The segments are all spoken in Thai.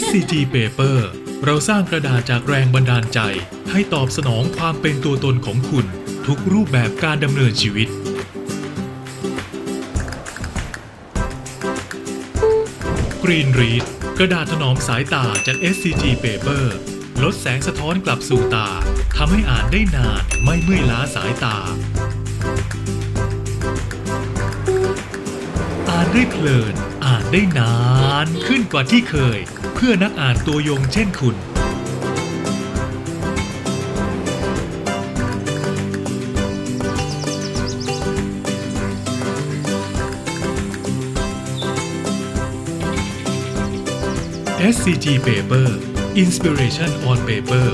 SCG Paper เราสร้างกระดาษจากแรงบันดาลใจ ให้ตอบสนองความเป็นตัวตนของคุณ ทุกรูปแบบการดำเนินชีวิต Green Read กระดาษถนอมสายตาจาก SCG Paper ลดแสงสะท้อนกลับสู่ตาทำให้อ่านได้นานไม่เมื่อยล้าสายตาานได้เพลิน อ่านได้นานขึ้นกว่าที่เคย เพื่อนักอ่านตัวยงเช่นคุณ SCG Paper Inspiration on Paper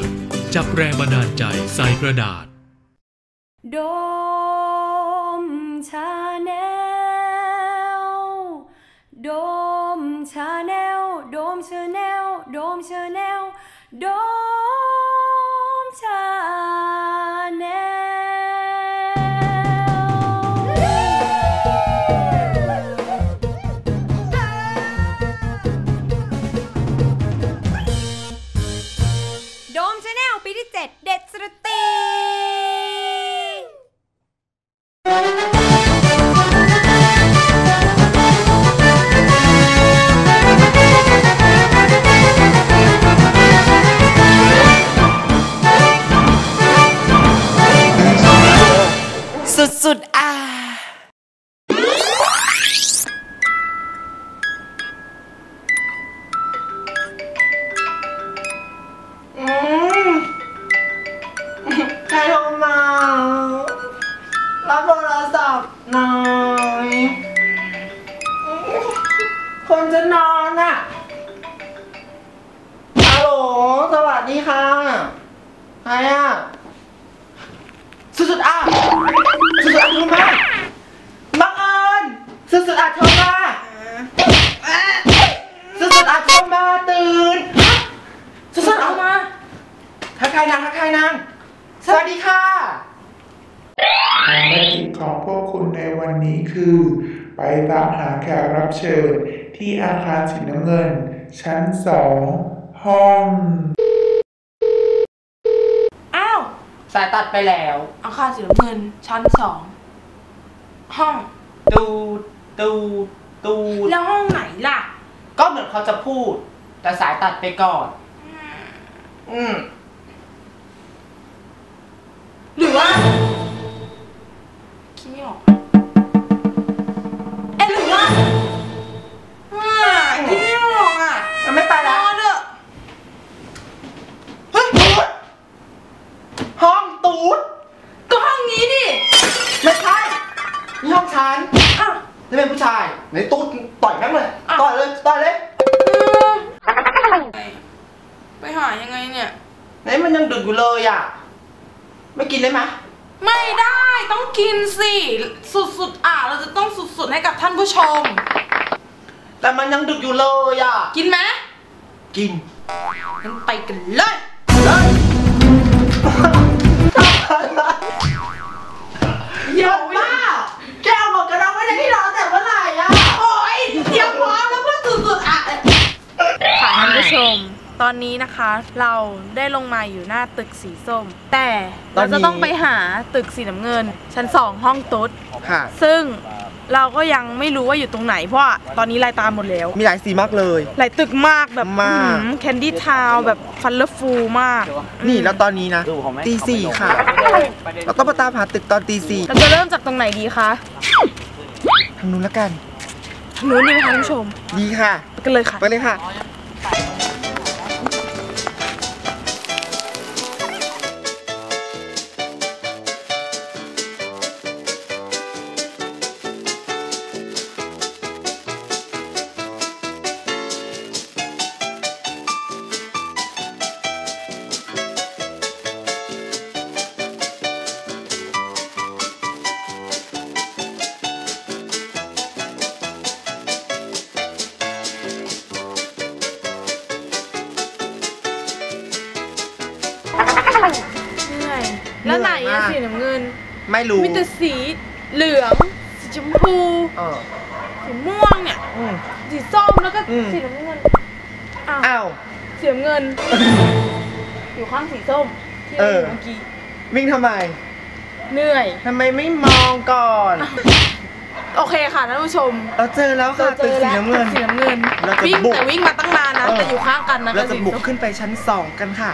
จับแรงบันดาลใจใส่กระดาษ โด ล พวกคุณในวันนี้คือ ไปตามหาแขกรับเชิญที่อาคารสีน้ำเงิน ชั้นสองห้อง อ้าว สายตัดไปแล้ว อาคารสีน้ำเงินชั้นสองห้อง ตูดตูดตูดแล้วห้องไหนล่ะ ก็เหมือนเขาจะพูด แต่สายตัดไปก่อน อืม หรือว่า นี่เป็นผู้ชายไหนตูดต่อยแม่งเลยอะต่อยเลยต่อยเลย ไปหายังไงเนี่ย ไหนมันยังดึกอยู่เลยอะ ไม่กินเลยไหมไม่ได้ต้องกินสิ สุดๆอะเราจะต้องสุดๆให้กับท่านผู้ชม แต่มันยังดึกอยู่เลยอะ กินไหมกินงั้นไปกันเลยเลยเยอะมากแกเอาหมวกกันน็อกไว้ในที่นอนแต่เมื่อไหร่อะ โอ๊ยเตรียมพร้อมแล้วเพื่อสุดๆอะค่ะท่าน ผู้ชม ตอนนี้นะคะเราได้ลงมาอยู่หน้าตึกสีส้ม แต่เราจะต้องไปหาตึกสีน้ำเงิน ชั้นสองห้องตุ๊ดค่ะ ซึ่งเราก็ยังไม่รู้ว่าอยู่ตรงไหน เพราะว่าตอนนี้ลายตามหมดแล้ว มีหลายสีมากเลย หลายตึกมากแบบมากแคนดี้ทาวแบบฟันเลอร์ฟูมาก นี่แล้วตอนนี้นะตีสี่ค่ะ เราต้องมาตามหาตึกตอนตีสี่เราจะเริ่มจากตรงไหนดีคะทางนู้นแล้วกันทางนู้นดีไหมคะท่านผู้ชม ดีค่ะ ไปกันเลยค่ะ ไปเลยค่ะ แล้วไหนอะเหนื่อยมากสีน้ำเงิน ไม่รู้มีแต่สีเหลืองสีชมพูเออสีม่วงเนี่ยอืม สีส้มแล้วก็อืม สีน้ำเงินอ้าวอ้าว สีน้ำเงิน อยู่ข้างสีส้มที่เออเมื่อกี้วิ่งทำไมเหนื่อย ทำไมไม่มองก่อน โอเคค่ะท่านผู้ชมเราเจอแล้วค่ะตึกสีน้ำเงิน ตึกสีน้ำเงินเราจะวิ่งบุกแต่วิ่งมาตั้งนานนะเออ แต่อยู่ข้างกันนะเรากับจะสีบุกส้มขึ้นไปชั้นสองกันค่ะ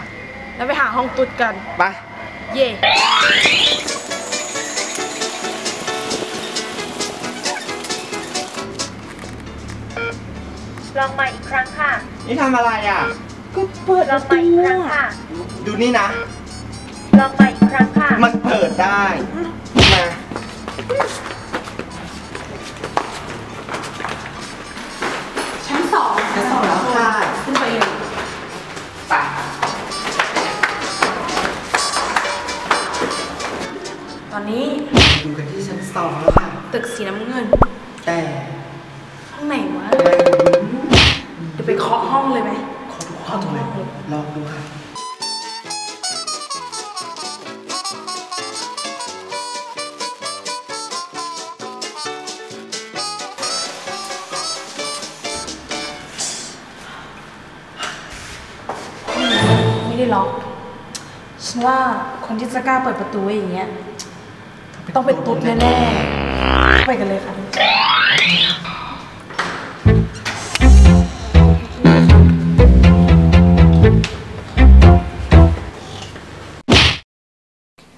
แล้วไปหาห้องตุ๊ดกัน ไป เย่ลองใหม่อีกครั้งค่ะ นี่ทำอะไรอะ ก็เปิดลองใหม่อีกครั้งค่ะ ดูนี่นะ ลองใหม่อีกครั้งค่ะ มันเปิดได้ มา องแล้วค่ะ ตึกสีน้ำเงิน แต่ห้องไหนวะ ไม่รู้เดี๋ยวไปเคาะห้องเลยไหมขอดูข้อตรงเลยลองดูค่ะ ไม่ได้ล็อก ฉันว่าคนที่จะกล้าเปิดประตูไว้อย่างเงี้ย ต้องเป็นตุ๊ดแน่ๆไปกันเลยค่ะ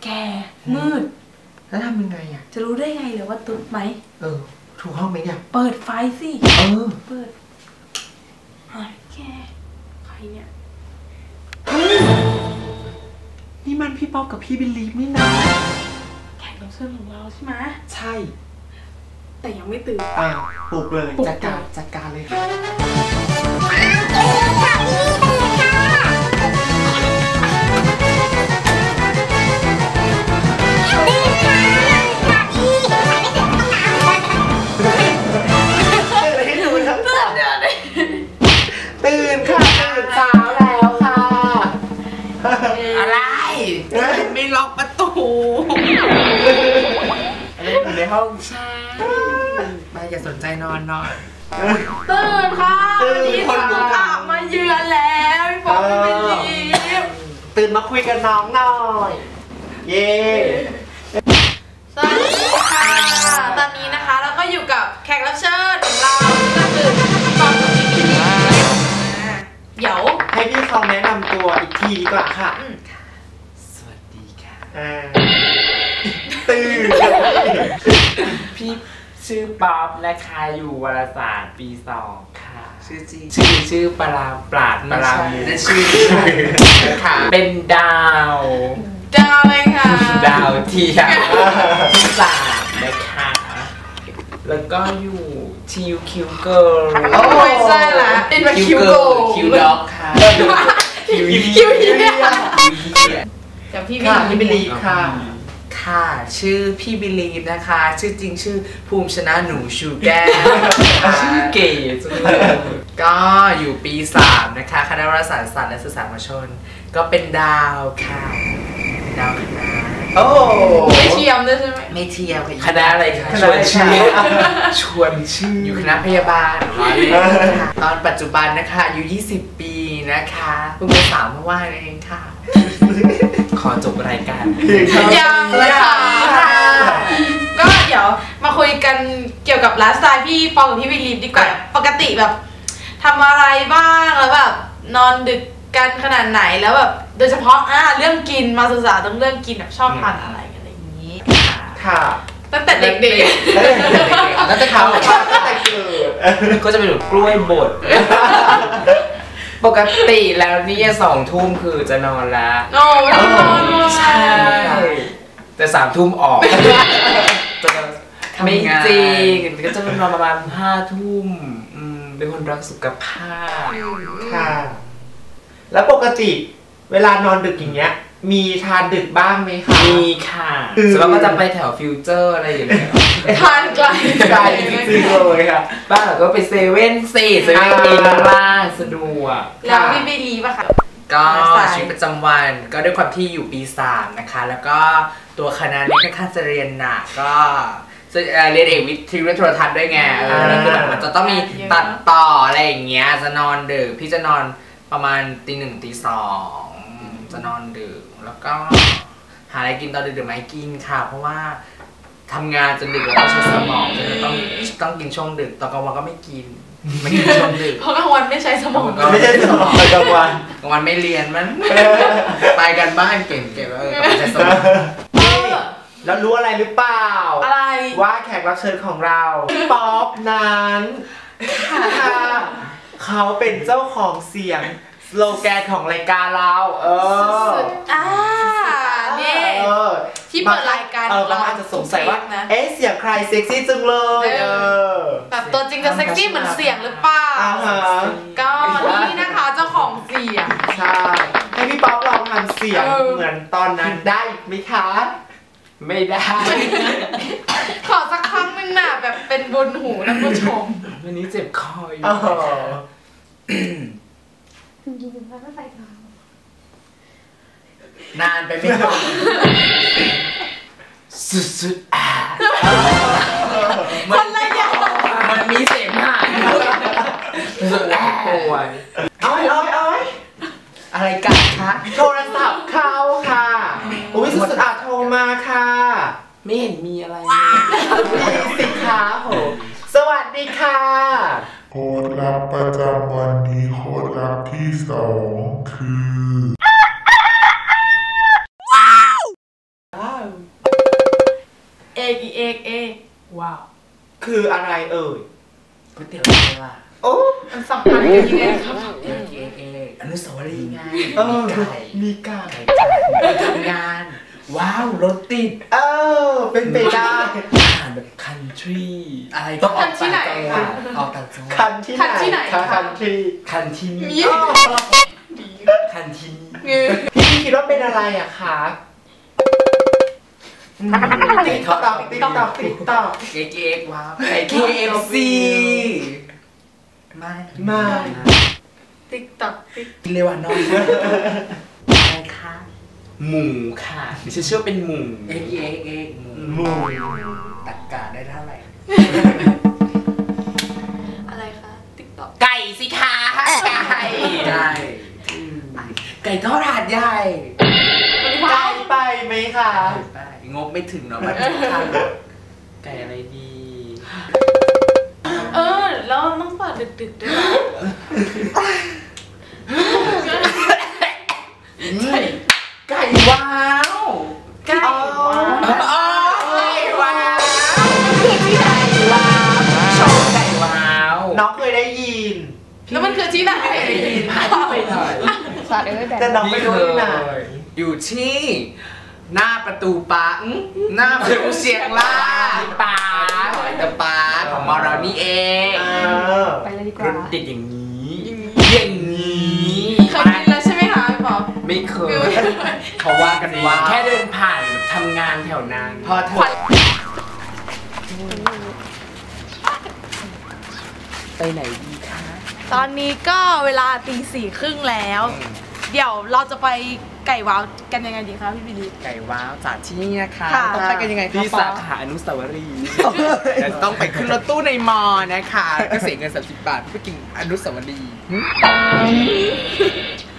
แกมืด แล้วทำยังไงอะ จะรู้ได้ไงเหรือว่าตุ๊ดไหม เออ ถูกห้องไหมเนี่ย เปิดไฟสิ เออ เปิดเฮ้ยแก ใครเนี่ย นี่มันพี่ป๊อปกับพี่บิลลีฟนี่นะแขก รับเชิญของเราใช่ไหมใช่ แต่ยังไม่ตื่นอ่าปลุกเลยปลุกจัดการจัดการเลยค่ะ งใช่ไปอย่าสนใจนอนนอนตื่นค่ะตื่นพี่คนลุกกลับมาเยือนแล้วพี่ป๊อปไม่รีบตื่นมาคุยกับน้องหน่อย เย้สวัสดีค่ะ ตอนนี้นะคะเราก็อยู่กับแขกรับเชิญของเราก็คือพี่ป๊อปกับพี่บีเดี๋ยวให้พี่เขาแนะนำตัวอีกทีดีกว่าค่ะ สวัสดีค่ะอ่า ตื่น พี่ชื่อป๊อปนะคะอยู่วารสารปีสองค่ะ ชื่อจริงชื่อชื่อปราปราดปรามูนั่นชื่อค่ะ เป็นดาว ดาวเลยค่ะดาวเทียมที่สามนะคะ แล้วก็อยู่ทิวคิวเกิร์ลโอ้ยใช่ละเป็นมาคิวโกคิวด็อกค่ะคิวคิวเฮียเฮียกับพี่ค่ะบีพี่บิลลีฟค่ะ ค่ะ ชื่อพี่บิลีฟนะคะ ชื่อจริงชื่อภูมิชนะหนูชูแก้วชื่อเก๋จังเลยก็อยู่ปี 3 นะคะ คณะวารสารศาสตร์และสื่อสารมวลชน ก็เป็นดาวค่ะ ดาวคณะโอ้ไม่เทียมด้วยใช่ไหมไม่เทียมค่ะคณะอะไรคะคชณะวนอะไรชื่อคะชวนชื่ออยู่คณะพยาบาลร้อยเลยค่ะตอนปัจจุบันนะคะอายุ20 ปีนะคะเพิ่งเป็นสาวเมื่อวานเองค่ะ ขอจบรายการยังเลยค่ะ ก็เดี๋ยวมาคุยกันเกี่ยวกับไลฟ์สไตล์พี่ปองกับพี่วิลีฟดีกว่า ปกติแบบทำอะไรบ้างแล้วแบบนอนดึกกันขนาดไหนแล้วแบบโดยเฉพาะอ่าเรื่องกินมาศึกษาต้องเรื่องกินแบบชอบทานอะไรอะไรอย่างนี้ค่ะตั้งแต่เด็กแล้วจะเขาตั้งแต่เกิดก็จะเป็นแบบกล้วยบด ปกติแล้วเนี่ยสองทุ่มคือจะนอนแล้วๆโอ้ไม่ต้องนอนด้วยใช่ แต่สามทุ่มออกจะไม่จริงก็จะนอนประมาณห้าทุ่มอืมเป็นคนรักสุขภาพค่ะ แล้วปกติเวลานอนดึกอย่างเงี้ย มีทานดึกบ้างไหมคะ มีค่ะอืม ส่วนมากก็จะไปแถวฟิวเจอร์อะไรอย่างเงี้ยทานไกลไกลจริงๆเลยค่ะ บ้านเราก็ไปเซเว่นสี่เซเว่นเองข้างล่างสะดวก แล้วพี่วิลีฟอะค่ะ ก็ไลฟ์สไตล์ชีวิตประจำวันก็ด้วยความที่อยู่ปีสามนะคะ แล้วก็ตัวคณะนี้ค่อนข้างจะเรียนหนักก็จะเอ่อเรียนเอกวิทยุและโทรทัศน์ด้วยไงเออแล้วคือแบบมันจะต้องมีตัดต่ออะไรอย่างเงี้ยจะนอนดึกพี่จะนอนประมาณตีหนึ่งตีสองจะนอนดึก แล้วก็หาอะไรกินตอนดึกๆไหมาให้กินค่ะ เพราะว่าทำงานจนดึกแล้วต้องใช้สมองจะต้องต้องกินช่วงดึกตอนกลางวันก็ไม่กินไม่กินช่วงดึกเพราะกลางวันไม่ใช้สมองก็ไม่ใช่สมองกลางวันกลางวันไม่เรียนมันไปกันบ้านเก่งๆเออกลับมาใช้สมองเออแล้วรู้อะไรหรือเปล่า อะไร ว่าแขกรับเชิญของเราพี่ป๊อปนั้นค่ะเขาเป็นเจ้าของเสียง สโลแกนของรายการเรา เออสุดๆอ่านี่ เออที่เปิดรายการเออบางคนอาจจะสงสัยว่าทุกเทปนะ เอ๊ะเสียงใครเซ็กซี่จังเลยเอเอออ แบบตัวจริงจะเซ็กซี่เหมือนเสียงหรือเปล่า อ่าฮะก็นี่นะคะเจ้าของเสียง ใช่ ให้พี่ป๊อปลองทำเสียงเออ เหมือนตอนนั้นได้อีกไหมคะ ไม่ได้ ขอสักครั้งหนึงน่ะแบบเป็นบนหูนะผู้ชม วันนี้เจ็บคออยู่เออ นานไปไหมคะสุดๆอะคนละอย่างมันมีเสมหะสุดๆอะป่วยเอาไว้เอาไว้เอาไว้อะไรกันคะโทรศัพท์เข้าค่ะอุ้ยสุดๆอาจโทรมาค่ะ ไม่เห็นมีอะไรเลยมีสินค้าโห สวัสดีค่ะ โค้ดลับประจำวันนี้โค้ดลับที่สองคือเอกอีเอกเอกว้าว คืออะไรเอ่ยก๋วยเตี๋ยวเรือโอ้มันสัมพันธ์กันยังไงครับเอ๊ะเอ๊ะเอ๊ะอนุสาวรีย์ไงเออไก่มีไก่ไก่ไก่ทำงาน ว้าว รถติด เออ เป็นไปได้อาหารแบบคันทรีอะไรต้องออกต่างจังหวัดออกต่างจังหวัดคันที่คันที่ไหนคะคะคันที่คันที่มีนี่อ๋อคันที่นี่เงือพี่คิดว่าเป็นอะไรอะคะติ๊กตอกติ๊กตอกติ๊กตอกเก๊กเก๊กว้าวไก่ KFC ไม่ไม่ติ๊กต็อกติ๊กเรียกว่าน้องอะไรคะ หมูค่ะดิฉันเชื่อเป็นหมูเอ็กเอ็กเอ็กหมูหมูตักกาได้เท่าไหร่ อะไรคะติ๊กต็อกไก่สิคะไก่ไก่ไก่ทอดหาดใหญ่ไกลไปไหมคะงบไม่ถึงเนาะมันทุกทางไก่อะไรดี เออ แล้วต้องเปิดดึกๆด้วย แต่น้องไม่รู้ที่ไหนอยู่ที่หน้าประตูปังหน้าประตูเชียงรายป่าแต่ป่าของมอเรานี่เองเออไปเลยดีกรว่าถติดอย่างนี้อย่างนี้เคยกินแล้วใช่ไหมคะพี่ป๊อปไม่เคยเขาว่ากันว่าแค่เดินผ่านทำงานแถวนั้นพอเธอไปไหนดีคะ ตอนนี้ก็เวลาตีสี่ครึ่งแล้ว เดี๋ยวเราจะไปไก่ว้าวกันยังไงดีคะพี่บิลลี่ไก่ว้าวจากที่นี่นะคะค่ะ ต้องไปกันยังไงที่สาขาอนุสาวรีย์แต่ต้องไปขึ้นรถตู้ในมอนะคะแล้วก็เสียเงิน 30 บาทเพื่อไปกินอนุสาวรีย์หึ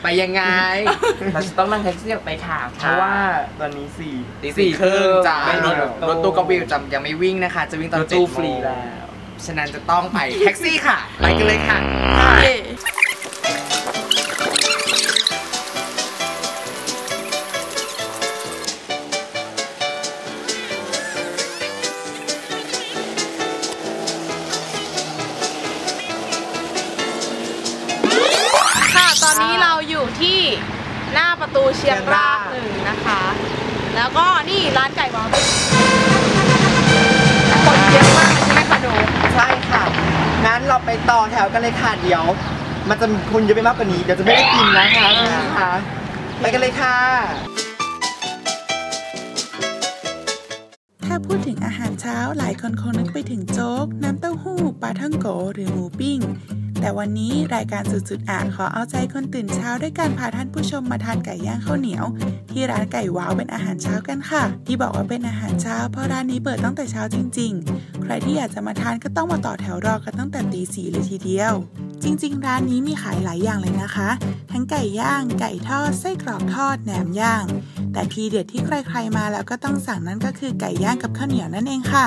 ไปยังไง เราจะต้องนั่งแท็กซี่ออกไปค่ะ เพราะว่าตอนนี้สี่ ตีสี่ครึ่งจ้าไม่รมีถรถรถตู้ก็วิวจำยังไม่วิ่งนะคะ จะวิ่งตอนรถตู้7ฟรีแล้ว ฉะนั้นจะต้องไปแท็กซี่ค่ะ ไปกันเลยค่ะ เย่ เยอะมากใช่ไหมคะหนูใช่ค่ะ งั้นเราไปต่อแถวกันเลยค่ะเดี๋ยว มันจะมีคนเยอะไปมากกว่านี้ เดี๋ยวจะไม่ได้กินนะคะนะคะไปกันเลยค่ะ ถ้าพูดถึงอาหารเช้าหลายคนคงนึกไปถึงโจ๊ก น้ำเต้าหู้ปลาท่องโกหรือหมูปิ้ง แต่วันนี้รายการสุดๆอ่านขอเอาใจคนตื่นเช้าด้วยการพาท่านผู้ชมมาทานไก่ย่างข้าวเหนียว ที่ร้านไก่ว้าวเป็นอาหารเช้ากันค่ะ ที่บอกว่าเป็นอาหารเช้าเพราะร้านนี้เปิดตั้งแต่เช้าจริง ๆ ใครที่อยากจะมาทานก็ต้องมาต่อแถวรอกันตั้งแต่ตีสี่เลยทีเดียว จริง ๆ ร้านนี้มีขายหลายอย่างเลยนะคะ ทั้งไก่ย่าง ไก่ทอดไส้กรอกทอดแหนมย่าง แต่ทีเด็ดที่ใครๆมาแล้วก็ต้องสั่งนั่นก็คือไก่ย่างกับข้าวเหนียวนั่นเองค่ะ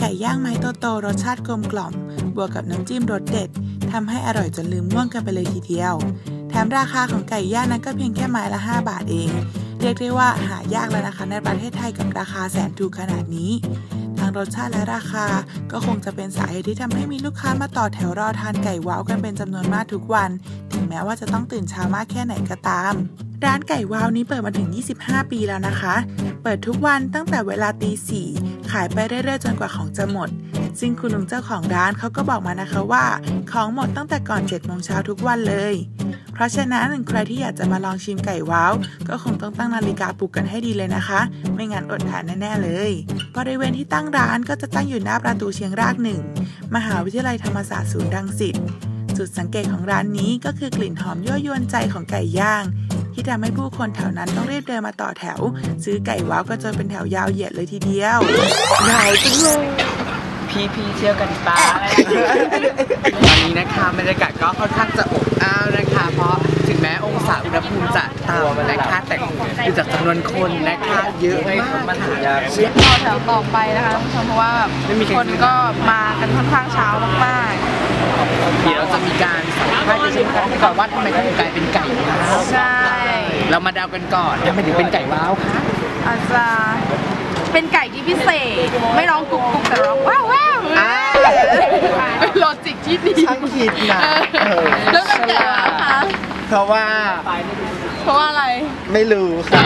ไก่ย่างไม้โตๆรสชาติกลมกล่อม บวกกับน้ำจิ้มรสเด็ด ทำให้อร่อยจนลืมง่วงกันไปเลยทีเดียว แถมราคาของไก่ย่างนั้นก็เพียงแค่ไม้ละ 5 บาทเอง เรียกได้ว่าหายากแล้วนะคะ ในประเทศไทยกับราคาแสนถูกขนาดนี้ทั้งรสชาติและราคา ก็คงจะเป็นสาเหตุที่ทำให้มีลูกค้ามาต่อแถวรอทานไก่ว้าวกันเป็นจำนวนมากทุกวัน ถึงแม้ว่าจะต้องตื่นเช้ามากแค่ไหนก็ตาม ร้านไก่ว้าวนี้เปิดมาถึง 25 ปีแล้วนะคะ เปิดทุกวันตั้งแต่เวลาตีสี่ขายไปเรื่อยๆจนกว่าของจะหมด ซึ่งคุณลุงเจ้าของร้านเขาก็บอกมานะคะว่า ของหมดตั้งแต่ก่อน7โมงเช้าทุกวันเลย เพราะฉะนั้นใครที่อยากจะมาลองชิมไก่ว้าวก็คงต้องตั้งนาฬิกาปลุกกันให้ดีเลยนะคะ ไม่งั้นอดทานแน่ๆเลยบริเวณที่ตั้งร้านก็จะตั้งอยู่หน้าประตูเชียงรากหนึ่งมหาวิทยาลัยธรรมศาสตร์ศูนย์รังสิตจุดสังเกตของร้านนี้ก็คือกลิ่นหอมยั่วยวนใจของไก่ย่าง ที่ทำให้ผู้คนแถวนั้นต้องรีบเดินมาต่อแถว ซื้อไก่ว้าวก็จนเป็นแถวยาวเหยียดเลยทีเดียวใหญ่จังเลย พี่พี่เที่ยวกันปาอะไรตอนนี้นะคะบรรยากาศก็ค่อนข้างจะอบอ้าวนะคะ เพราะถึงแม้องศาอุณหภูมิจะต่ำนะคะแต่ดูจากจำนวนคนนะคะเยอะมากค่ะต่อแถวต่อไปนะคะท่านผู้ชมเพราะว่าแบบคนก็มากันค่อนข้างเช้ามากเดี๋ยวเราจะมีการสัมภาษณ์ดิฉันกันก่อนว่าทำไมเขาถึงกลายเป็นไก่ว้าวๆใช่ เรามาเดากันก่อนทำไมถึงเป็นไก่ว้าวคะอาจจะ เป็นไก่ที่พิเศษ ไม่ร้องกุ๊กกุ๊กแต่ร้องว้าวว้าวเป็นโลจิกที่ดีช่างคิดนะเออแล้วเป็นไก่ว้าวคะเพราะว่าเพราะว่าอะไร ไม่รู้ค่ะ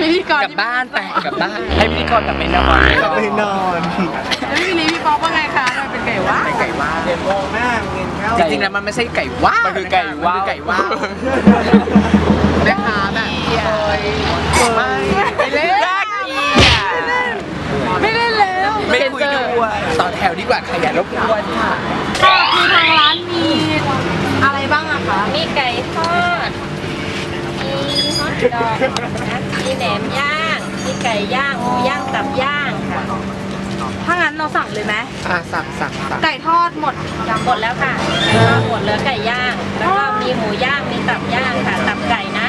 พิธีกรกลับบ้านไปกลับบ้านให้พิธีกรกลับไปนอนไม่นอนแล้วพี่ลีพี่ป๊อปว่าไงคะทำไมเป็นไก่ว้าวไก่ว้าวเดี๋ยวโมงหน้าเงินเข้าจริงๆแล้วมันไม่ใช่ไก่ว้าวมันคือไก่ว้าวมันคือไก่ว้าวนะคะแบบเคยไม่ไม่เล่น ไม่เล่นแล้ว ไม่คุยด้วยต่อแถวดีกว่าขยันรบกวนค่ะก็คือทางร้านมีอะไรบ้างอะคะ มีไก่ทอด มีฮอทดอกนะมีแหนมย่าง มีไก่ย่าง หมูย่าง ตับย่างค่ะ ถ้างั้นเราสั่งเลยไหมอะสั่งสั่งสั่งไก่ทอดหมดหมดแล้วค่ะก็หมดเหลือไก่ย่าง แล้วก็มีหมูย่าง มีตับย่างค่ะ ตับไก่นะ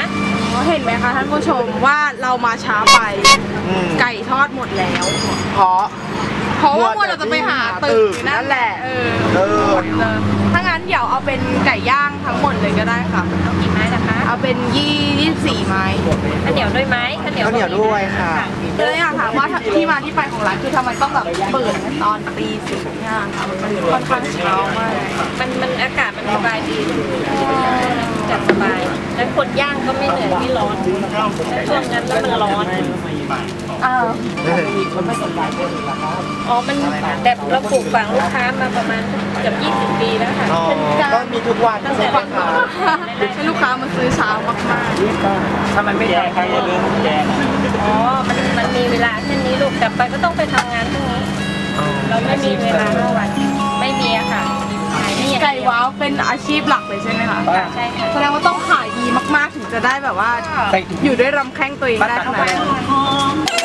เห็นไหมคะท่านผู้ชมว่าเรามาช้าไปอืมไก่ทอดหมดแล้ว เพราะเพ ราะว่ามัวเราจะไปหาตึกนั่นแหละเออเออถ้างั้นเดี๋ยวเอาเป็นไก่ย่างทั้งหมดเลยก็ได้ค่ะเอากี่ไม้นะคะ เอาเป็นยี่ยี่สิบสี่ไม้ข้าวเหนียวด้วยไหมข้าวเหนียวข้าวเหนียวด้วยค่ะเลยอยากถามว่าที่มาที่ไปของร้านคือทำไมต้องแบบเปิดตอนตีสี่เนี่ยค่ะมันค่อนข้างเช้ามากมันมันอากาศมัน สบายดีจัดสบาย แล้วคนย่างก็ไม่เหนื่อยไม่ร้อนแล้วช่วงนั้นแล้วมันร้อนอ้าวอ๋อ มันแบบเราปลูกฝังลูกค้ามาประมาณเกือบ20 ปีแล้วค่ะก็มีทุกวันตั้งใช่แต่ไหมเราคะให้ลูกค้ามาซื้อเช้ามากๆถ้ามันไม่แดงใครจะเลือกแดงอ๋อ มันมันมีเวลาแค่นี้ลูกกลับไปก็ต้องไปทำงานพรุ่งนี้ เราไม่มีเวลาทั้งวัน วว้าวเป็นอาชีพหลักเลยใช่ไหมคะใช่ค่ะแสดงว่าต้องขายดีมากๆถึงจะได้แบบว่าอยู่ด้วยลำแข้งตัวเองได้ขนาดนั้น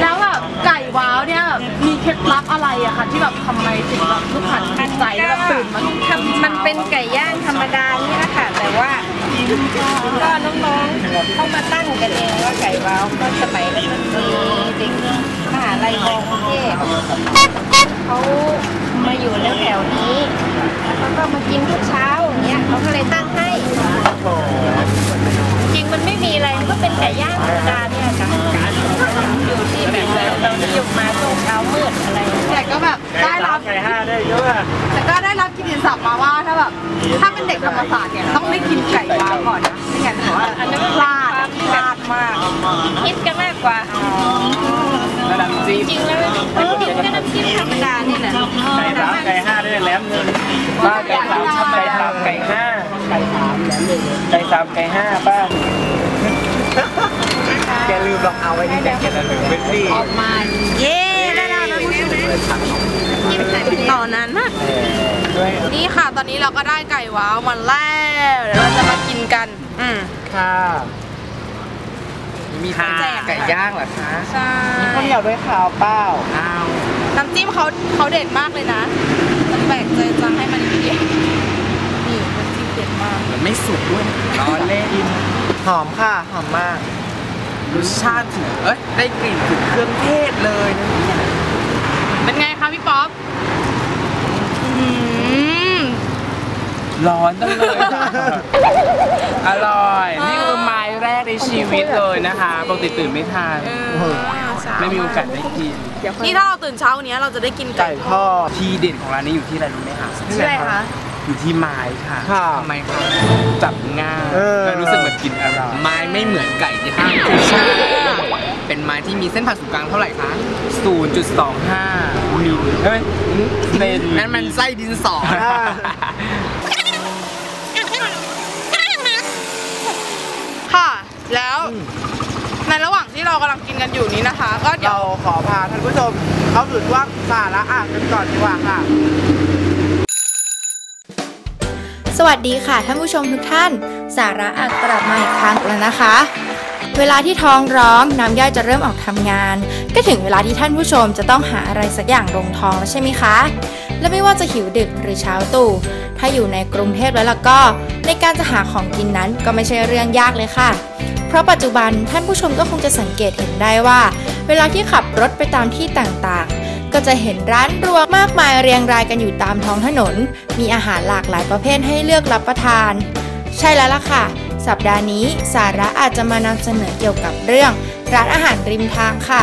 แล้วแบบไก่ว้าวเนี่ยมีเคล็ดลับอะไรอะคะที่แบบทำไมถึงแบบลูกค้าติดใจแล้วแบบตื่นมาทุกทำมันเป็นไก่ย่างธรรมดานี่แหละค่ะ แต่ว่าก็น้องๆเขามาตั้งกันเองว่าไก่ว้าวก็สมัยนั้นมันมีเด็กมหาลัยมอกรุงเทพเขามาอยู่แถวแถวๆนี้แล้วเขาก็มากินทุกเช้าอย่างเงี้ยเขาก็เลยตั้งให้ จริงมันไม่มีอะไรมันก็เป็นไก่ย่างธรรมดาเนี่ยค่ะอยู่ที่แบบเรานิยมมาช่วงเช้ามืดอะไรอย่างเงี้ยแต่ก็แบบได้รับไก่ห้าได้เยอะแต่ก็ได้รับกิตติศัพท์มาว่าถ้าแบบถ้าเป็นเด็กธรรมศาสตร์เนี่ยต้องได้กินไก่ว้าก่อนนะไม่งั้นถือว่าอันนั้นพลาดพลาดมาก คิดกันมากกว่า ระดับจีจริงแล้วน้ำจิ้มก็น้ำจิ้มธรรมดานี่แหละไก่สามไก่ห้าได้แหลมเงินป้าไก่สามไก่สามไก่ห้าไก่สามไก่สามไก่ห้าป้าแกลืมลองเอาไว้ที่แกแกลืมเป็นสิเย้ได้แล้วต่อนานมากนี่ค่ะตอนนี้เราก็ได้ไก่ว้าวมาแล้วเดี๋ยวเราจะมากินกัน อืมค่ะ มีค่ะแจกไก่ย่างเหรอคะใช่มีข้าวเหนียวด้วยค่ะเปล่าอ้าวน้ำจิ้มเขาเขาเด็ดมากเลยนะมันแปลกใจจังให้มันนิดเดียวนี่น้ำจิ้มเด็ดมากมันไม่สุกด้วยร้อนเล่นหอมค่ะหอมมากรสชาติถึงเอ้ยได้กลิ่นถึงเครื่องเทศเลยนะเนี่ยเป็นไงคะพี่ป๊อปอื้อหือร้อนจังเลยค่ะอร่อยนี่คือไม้ แรกในชีวิตเลยนะคะปกติตื่นไม่ทานเออสาวไม่มีโอกาสได้กินนี่ถ้าเราตื่นเช้าวันนี้เราจะได้กินไก่ไก่ทอดทีเด็ดของร้านนี้อยู่ที่อะไรรู้ไหมคะชื่ออะไรคะอยู่ที่ไม้ค่ะค่ะทำไมคะจับง่ายเออและรู้สึกเหมือนกินอร่อยไม้ไม่เหมือนไก่ที่ห้างใช่เป็นไม้ที่มีเส้นผ่าศูนย์กลางเท่าไหร่คะ 0.25มิลเฮ้ยเซนนั่นมันไส้ดินสอ อ่า ค่ะ แล้วในระหว่างที่เรากำลังกินกันอยู่นี้นะคะ ก็เดี๋ยเราวขอพาท่านผู้ชมเข้าสู่ช่วงสาระอ่านกันก่อนดีกว่าค่ะ สวัสดีค่ะท่านผู้ชมทุกท่าน สาระอักกลับมาอีกครั้งแล้วนะคะ เวลาที่ท้องร้องน้ำย่อยจะเริ่มออกทำงาน ก็ถึงเวลาที่ท่านผู้ชมจะต้องหาอะไรสักอย่างลงท้องแล้วใช่ไหมคะ และไม่ว่าจะหิวดึกหรือเช้าตู่ถ้าอยู่ในกรุงเทพแล้วล่ะก็ ในการจะหาของกินนั้นก็ไม่ใช่เรื่องยากเลยค่ะ เพราะปัจจุบันท่านผู้ชมก็คงจะสังเกตเห็นได้ว่า เวลาที่ขับรถไปตามที่ต่างๆ ก็จะเห็นร้านรวงมากมายเรียงรายกันอยู่ตามท้องถนน มีอาหารหลากหลายประเภทให้เลือกรับประทาน ใช่แล้วล่ะค่ะ สัปดาห์นี้สาระอาจจะมานำเสนอเกี่ยวกับเรื่อง ร้านอาหารริมทางค่ะ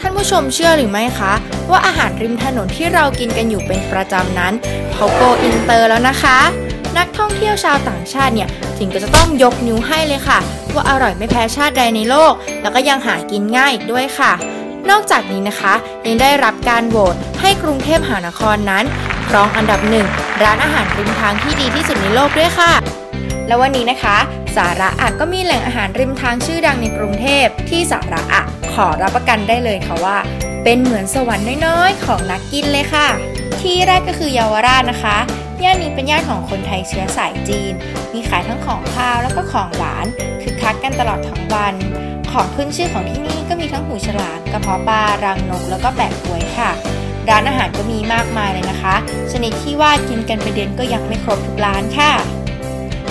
ท่านผู้ชมเชื่อหรือไม่คะ ว่าอาหารริมถนนที่เรากินกันอยู่เป็นประจำนั้นเขาโกอินเตอร์แล้วนะคะ นักท่องเที่ยวชาวต่างชาติเนี่ย ถึงก็จะต้องยกนิ้วให้เลยค่ะ ว่าอร่อยไม่แพ้ชาติใดในโลก แล้วก็ยังหากินง่ายอีกด้วยค่ะ นอกจากนี้นะคะ ยังได้รับการโหวตให้กรุงเทพมหานครนั้น รองอันดับหนึ่งร้านอาหารริมทางที่ดีที่สุดในโลกด้วยค่ะ แล้ววันนี้นะคะ สาระอะก็มีแหล่งอาหารริมทางชื่อดังในกรุงเทพที่สาระอะขอรับประกันได้เลยค่ะว่า เป็นเหมือนสวรรค์น้อยๆ ของนักกินเลยค่ะ ที่แรกก็คือเยาวราชนะคะ ย่านนี้เป็นย่านของคนไทยเชื้อสายจีน มีขายทั้งของข้าวแล้วก็ของหวานคึกคักกันตลอดทั้งวัน ของขึ้นชื่อของที่นี่ก็มีทั้งหูฉลามกระเพาะปลารังนกแล้วก็แปะกล้วยค่ะ ร้านอาหารก็มีมากมายเลยนะคะ ชนิดที่ว่ากินกันไปเดือนก็ยังไม่ครบทุกร้านค่ะ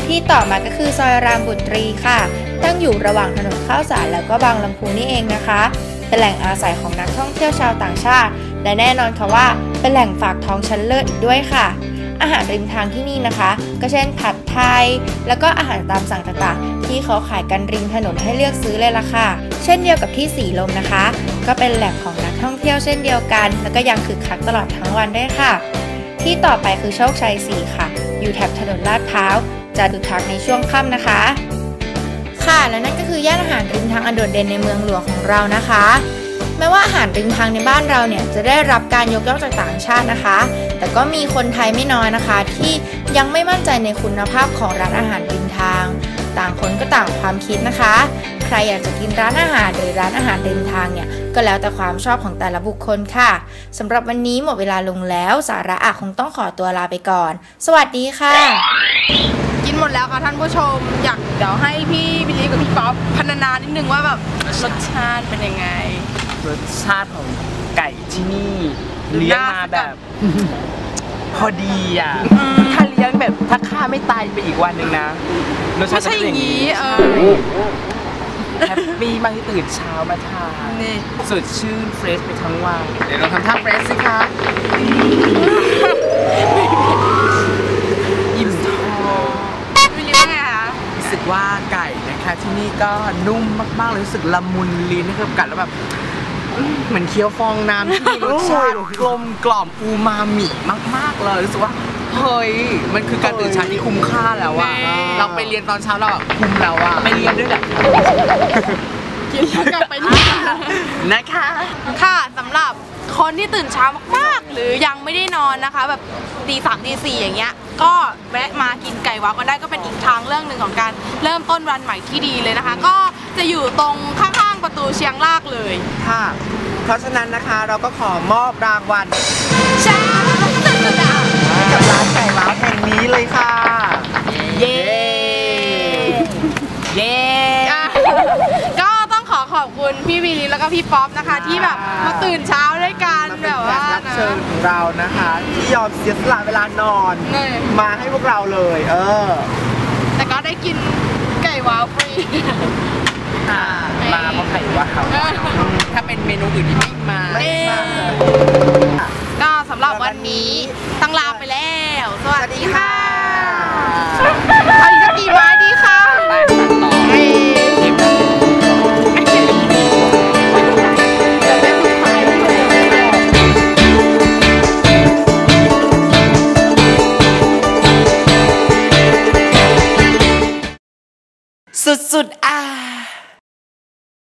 ที่ต่อมาก็คือซอยรามบุตรีค่ะ ตั้งอยู่ระหว่างถนนข้าวสารแล้วก็บางลำพูนี่เองนะคะเป็นแหล่งอาศัยของนักท่องเที่ยวชาวต่างชาติ และแน่นอนค่ะว่าเป็นแหล่งฝากท้องชั้นเลิศอีกด้วยค่ะ อาหารริมทางที่นี่นะคะ ก็เช่นผัดไทย แล้วก็อาหารตามสั่งต่างๆ ที่เขาขายกันริมถนนให้เลือกซื้อเลยล่ะค่ะ เช่นเดียวกับที่สีลมนะคะ ก็เป็นแหล่งของนักท่องเที่ยวเช่นเดียวกัน แล้วก็ยังคึกคักตลอดทั้งวันได้ค่ะ ที่ต่อไปคือโชคชัย4ค่ะ อยู่แถบถนนลาดพร้าว จะคึกคักในช่วงค่ำนะคะ ค่ะและนั่นก็คือย่านอาหารริมทางอันโดดเด่นในเมืองหลวงของเรานะคะ แม้ว่าอาหารริมทางในบ้านเราเนี่ยจะได้รับการยกย่องจากต่างชาตินะคะ แต่ก็มีคนไทยไม่น้อยนะคะ ที่ยังไม่มั่นใจในคุณภาพของร้านอาหารริมทาง ต่างคนก็ต่างความคิดนะคะ ใครอยากจะกินร้านอาหารหรือร้านอาหารริมทางเนี่ยก็แล้วแต่ความชอบของแต่ละบุคคลค่ะสำหรับวันนี้หมดเวลาลงแล้ว สาระอะคงต้องขอตัวลาไปก่อน สวัสดีค่ะ กินหมดแล้วค่ะท่านผู้ชม อยากเดี๋ยวให้พี่บิลลี่กับพี่ป๊อปพรรณนานิดนึงว่าแบบรสชาติเป็นยังไง รสชาติของไก่ที่นี่เลี้ยงมาแบบ พอดีอะ ถ้าเลี้ยงแบบถ้าข้าไม่ตายไปอีกวันหนึ่งนะรสชาไม่ติใช่จะอเป็นย่างนี้เออแฮปปี้มากที่ตื่นเช้ามาทานนี่สดชื่นเฟรชไปทั้งวันเดี๋ยวเราทำท่าเฟรชสิคะอิ่มท้องบิลลี่ว่าไงคะรู้สึกว่าไก่นะคะที่นี่ก็นุ่มมากๆเลยรู้สึกละมุนลิ้นนะครับกัดแล้วแบบอื้อ เหมือนเคี้ยวฟองน้ำที่มีรสชาติกลมกล่อมอูมามิมาก ๆ เลยรู้สึกว่าเฮ้ยมันคือการตื่นเช้าที่คุ้มค่าแล้วอะเราไปเรียนตอนเช้าเราอะคุ้มแล้วอะไปเรียนด้วยแหละกินแล้วกลับไปที่บ้านนะคะ ค่ะสำหรับคนที่ตื่นเช้ามากๆ หรือยังไม่ได้นอนนะคะ แบบตีสามตีสี่อย่างเงี้ย ก็แวะมากินไก่ว้าวกันได้ก็เป็นอีกทางเรื่องหนึ่งของการเริ่มต้นวันใหม่ที่ดีเลยนะคะ ก็จะอยู่ตรงข้างๆ ประตูเชียงรากเลย ค่ะ เพราะฉะนั้นนะคะเราก็ขอมอบรางวัลชาสุดๆอะให้กับร้านไก่ว้าวแห่งนี้เลยค่ะ เย้ เย้อะก็ต้องขอขอบคุณพี่วีลีแล้วก็พี่ป๊อปนะคะ ที่แบบมาตื่นเช้าด้วยกันมาเป็แบนบแขว่ากรับนะ เชิญของเรานะคะ ที่ยอมเสียสละเวลานอน นี่ มาให้พวกเราเลย เออ แต่ก็ได้กินไก่ว้าวฟรี ค่ะ มาเพราะไข่ว่าวถ้าเป็นเมนูอื่นที่ไม่มา ก็สำหรับวันนี้ต้องลาไปแล้ว สวัสดีค่ะเอาอีไม้ดีคะสุดๆ